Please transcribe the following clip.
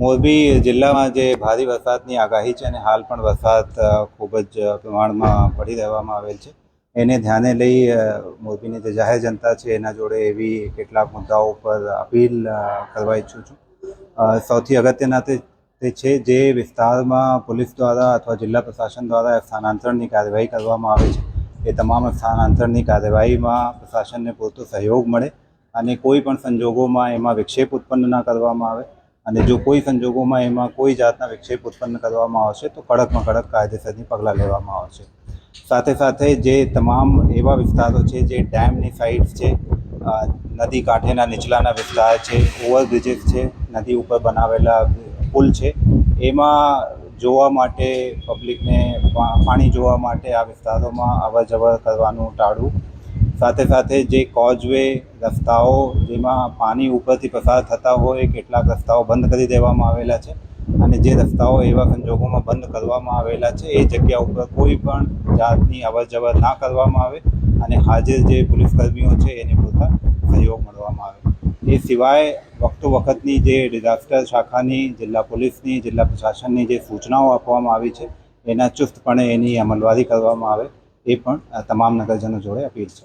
મોરબી જિલ્લામાં જે ભારે વરસાદની આગાહી છે અને હાલ પણ વરસાદ ખૂબ જ પ્રમાણમાં પડી રહેવામાં આવેલ છે. એને ધ્યાને લઈ મોરબીની જે જાહેર જનતા છે એના જોડે એવી કેટલાક મુદ્દાઓ પર અપીલ કરવા ઈચ્છું છું. સૌથી અગત્યના તે છે જે વિસ્તારમાં પોલીસ દ્વારા અથવા જિલ્લા પ્રશાસન દ્વારા સ્થાનાંતરણની કાર્યવાહી કરવામાં આવે છે. એ તમામ સ્થાનાંતરણની કાર્યવાહીમાં પ્રશાસનને પૂરતો સહયોગ મળે અને કોઈ પણ સંજોગોમાં એમાં વિક્ષેપ ઉત્પન્ન ન કરવામાં આવે. અને જો કોઈ સંજોગોમાં એમાં કોઈ જાતના વિક્ષેપ ઉત્પન્ન કરવામાં આવશે, તો કડકમાં કડક કાયદેસરની પગલાં લેવામાં આવશે. સાથે સાથે જે તમામ એવા વિસ્તારો છે, જે ડેમની સાઇડ્સ છે નદી કાંઠેના નીચલાના વિસ્તાર છે ઓવરબ્રિજીસ છે, નદી ઉપર બનાવેલા પુલ છે, એમાં જોવા માટે પબ્લિકને પાણી જોવા માટે આ વિસ્તારોમાં અવર જવર કરવાનું ટાળવું સાથે સાથે જે કોઝવે રસ્તાઓ જેમાં પાણી ઉપરથી પસાર થતા હોય કેટલાક રસ્તાઓ બંધ કરી દેવામાં આવેલા છે અને જે રસ્તાઓ એવા સંજોગોમાં બંધ કરવામાં આવેલા છે, એ જગ્યા ઉપર કોઈ પણ જાતની અવર જવર ના કરવામાં આવે અને હાજર જે પોલીસકર્મીઓ છે એને પૂરતા સહયોગ મળવામાં આવે. એ સિવાય વખતો વખતની જે ડિઝાસ્ટર શાખાની, જિલ્લા પોલીસની, જિલ્લા પ્રશાસનની જે સૂચનાઓ આપવામાં આવી છે, એના ચુસ્તપણે એની અમલવારી કરવામાં આવે, એ પણ તમામ નગરજનો જોડે અપીલ છે.